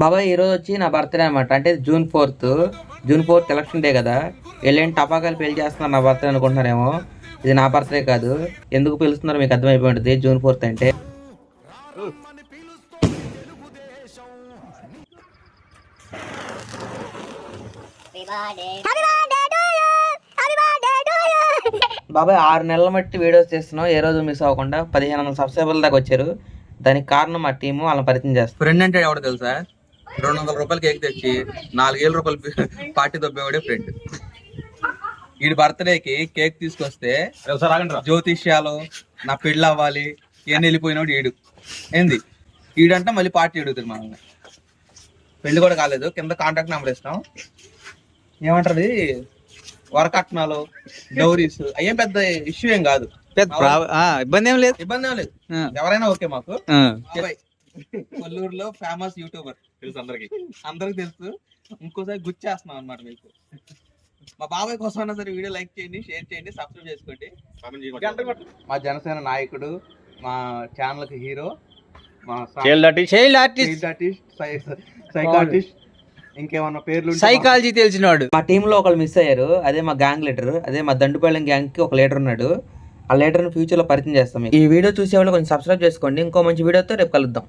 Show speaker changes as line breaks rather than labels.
బాబాయ్ ఈ రోజు వచ్చి నా బర్త్డే అనమాట అంటే June fourth. June fourth election day కదా. వెళ్ళేంటి టపాకాయలు పెళ్ళి చేస్తున్నారు నా బర్త్డే అనుకుంటున్నారేమో. ఇది నా బర్త్డే కాదు. ఎందుకు పిలుస్తున్నారో మీకు అర్థమైపోయి ఉంటుంది జూన్ ఫోర్త్ అంటే. బాబాయ్ ఆరు నెలల మట్టి వీడియోస్ చేస్తున్నాం ఏ రోజు మిస్ అవ్వకుండా పదిహేను వందల సబ్స్క్రైబర్ల దాకా వచ్చారు. దానికి కారణం మా టీము వాళ్ళని పరిచయం చేస్తారు
ఫ్రెండ్ అంటే ఎవరు తెలుసా? రెండు వందల రూపాయలు కేక్ తెచ్చి నాలుగేళ్ళ రూపాయలు పార్టీ దొబ్బేవాడే ఫ్రెండ్ వీడి బర్త్డేకి కేక్ తీసుకొస్తే జ్యోతిష్యాలు నా పెళ్ళి అవ్వాలి ఇవన్నీ వెళ్ళిపోయినోడు ఈడు. ఏంది? ఈడంటే మళ్ళీ పార్టీ అడుగుతుంది మనల్ని. పెళ్ళి కూడా కాలేదు కింద కాంటాక్ట్ నెంబర్ ఇస్తాం. ఏమంటారు వరకట్నాలు డౌరీస్ అయ్యేం పెద్ద ఇష్యూ ఏం కాదు.
పెద్ద ప్రాబ- ఆ, ఇబ్బంది ఏం లేదు.
ఇబ్బంది ఏం లేదు. ఎవరైనా ఓకే మాకు. కొల్లూరులో ఫేమస్ యూట్యూబర్ తెలుసు అందరికి. అందరికి తెలుసు. ఇంకోసారి గుర్చేస్తున్నాం అన్నమాట మీకు. మా బాబాయ్ కోసం అయినా సరే వీడియో లైక్ చేయండి షేర్ చేయండి సబ్స్క్రైబ్ చేసుకోండి. మా జనసేన నాయకుడు మా ఛానల్కి హీరో మా
child artist child artist
artist psychiatrist ఇంకేమన్నా పేర్లు
సైకాలజీ తెలిసినవాడు
మా టీంలో ఒకళ్ళు మిస్ అయ్యారు. అదే మా గ్యాంగ్ లీడర్ అదే మా దండుపాలెం గ్యాంగ్కి ఒక లీడర్ ఉన్నాడు. ఆ లీడర్ని ఫ్యూచర్లో పరిచయం చేస్తాం. ఈ వీడియో చూసే వాళ్ళు కొంచెం సబ్స్క్రైబ్ చేసుకోండి. ఇంకో మంచి వీడియోతో రేపు కలుద్దాం.